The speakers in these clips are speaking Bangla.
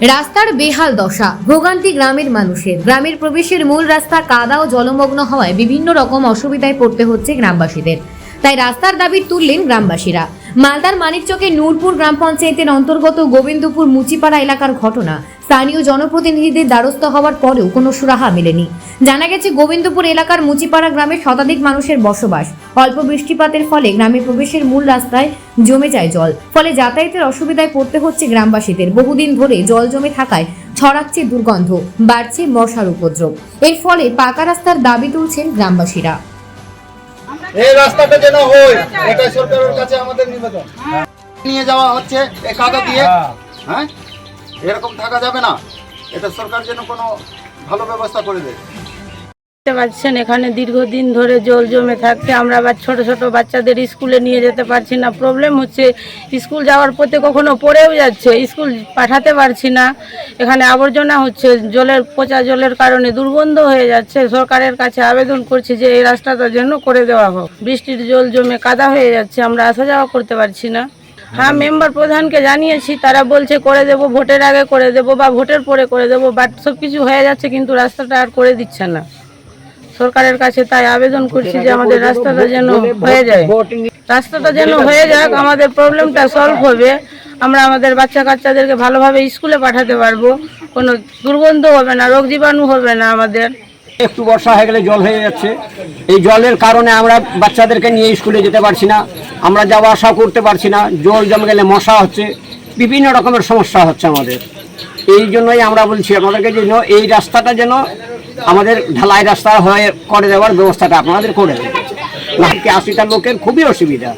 রাস্তার বেহাল দশা, ভোগান্তি গ্রামের মানুষের। গ্রামের প্রবেশের মূল রাস্তা কাদা ও জলমগ্ন হওয়ায় বিভিন্ন রকম অসুবিধায় পড়তে হচ্ছে গ্রামবাসীদের। তাই রাস্তার দাবি তুললেন গ্রামবাসীরা। মালদার মানিকচকে নূরপুর গ্রাম পঞ্চায়েতের অন্তর্গত গোবিন্দপুর মুচিপাড়া এলাকার ঘটনা স্থানীয় জনপ্রতিনিধিদের দ্বারস্থ হওয়ার পরেও কোনো সুরাহা মেলেনি। জানা গেছে, গোবিন্দপুর এলাকার মুচিপাড়া গ্রামে শতাধিক মানুষের বসবাস। অল্প বৃষ্টিপাতের ফলে গ্রামে প্রবেশের মূল রাস্তায় জমে যায় জল। ফলে যাতায়াতের অসুবিধায় পড়তে হচ্ছে গ্রামবাসীদের। বহুদিন ধরে জল জমে থাকায় ছড়াচ্ছে দুর্গন্ধ, বাড়ছে মশার উপদ্রব। এর ফলে পাকা রাস্তার দাবি তুলছেন গ্রামবাসীরা। এই রাস্তাটা যেন হয় এটা সরকারের কাছে আমাদের নিবেদন। নিয়ে যাওয়া হচ্ছে কাদা দিয়ে। হ্যাঁ? এরকম থাকা যাবে না। এটা সরকার যেন কোনো ভালো ব্যবস্থা করে দেয়। পাচ্ছেন, এখানে দীর্ঘদিন ধরে জল জমে থাকতে আমরা আবার ছোট ছোট বাচ্চাদের স্কুলে নিয়ে যেতে পারছি না। প্রবলেম হচ্ছে, স্কুল যাওয়ার পথে কখনো পড়েও যাচ্ছে। স্কুল পাঠাতে পারছি না। এখানে আবর্জনা হচ্ছে, জলের পচা জলের কারণে দুর্গন্ধ হয়ে যাচ্ছে। সরকারের কাছে আবেদন করছি যে এই রাস্তাটা যেন করে দেওয়া হোক। বৃষ্টির জল জমে কাদা হয়ে যাচ্ছে। আমরা আসা যাওয়া করতে পারছি না। হ্যাঁ মেম্বার প্রধানকে জানিয়েছি তারা বলছে করে দেব ভোটের আগে করে দেব বা ভোটের পরে করে দেব বাট সব কিছু হয়ে যাচ্ছে কিন্তু রাস্তাটা আর করে দিচ্ছে না। সরকারের কাছে তাই আবেদন করছি যে আমাদের রাস্তাটা যেন হয়ে যায়। রাস্তাটা যেন হয়ে যাক আমাদের প্রবলেমটা সলভ হবে। আমরা আমাদের বাচ্চা কাচ্চাদেরকে ভালোভাবে স্কুলে পাঠাতে পারব। কোনো দুর্গন্ধ হবে না রোগ জীবাণু হবে না আমাদের। একটু বর্ষা হয়ে গেলে জল হয়ে যাচ্ছে। এই জলের কারণে আমরা বাচ্চাদেরকে নিয়ে স্কুলে যেতে পারছি না, আমরা যাওয়া আসা করতে পারছি না, জল জমে গেলে মশা হচ্ছে, বিভিন্ন রকমের সমস্যা হচ্ছে আমাদের। এই জন্যই আমরা বলছি আমাদেরকে যেন এই রাস্তাটা যেন আমাদের ঢালাই রাস্তা হয়ে করে দেওয়ার ব্যবস্থাটা আপনাদের করে নাকি আশিটা লোকের খুবই অসুবিধা।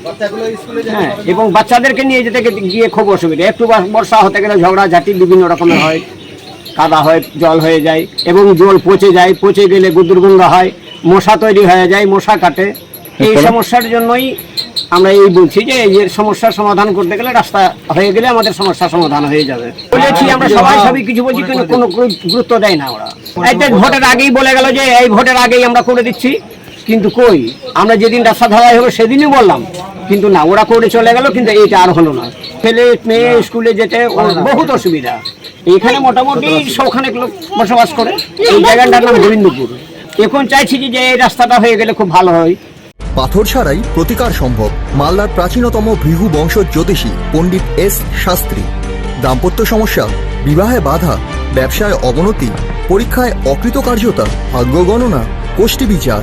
হ্যাঁ এবং বাচ্চাদেরকে নিয়ে যেতে গিয়ে খুব অসুবিধা। একটু বর্ষা হতে গেলে ঝগড়া ঝাঁটি বিভিন্ন রকমের হয়। কাদা হয় জল হয়ে যায় এবং জল পচে যায় পচে গেলে দুর্গন্ধ হয় মশা তৈরি হয়ে যায় মশা কাটে। এই সমস্যার জন্যই আমরা এই বলছি যে এই সমস্যার সমাধান করতে গেলে রাস্তা হয়ে গেলে আমাদের সমস্যার সমাধান হয়ে যাবে। বলেছি আমরা সবাই সবই কিছু বলছি কিন্তু কোনো গুরুত্ব দেয় না ওরা। একটা ভোটের আগেই বলে গেল যে এই ভোটের আগেই আমরা করে দিচ্ছি। কিন্তু কই? আমরা যেদিন রাস্তা ঢালাই হবে সেদিনই বললাম। কিন্তু না ওরা করে চলে গেল কিন্তু এইটা আর হলো না। ছেলে মেয়ে স্কুলে যেতে বহুত অসুবিধা। এখানে মোটামুটি সবখানে লোক বসবাস করে। এই জায়গাটার নাম গোবিন্দপুর। এখন চাইছি যে এই রাস্তাটা হয়ে গেলে খুব ভালো হয়। পাথর ছাড়াই প্রতিকার সম্ভব। মালদার প্রাচীনতম ভৃগু বংশ জ্যোতিষী পণ্ডিত এস শাস্ত্রী। দাম্পত্য সমস্যা বিবাহে বাধা ব্যবসায় অবনতি পরীক্ষায় অকৃতকার্যতা ভাগ্য গণনা গোষ্ঠী বিচার।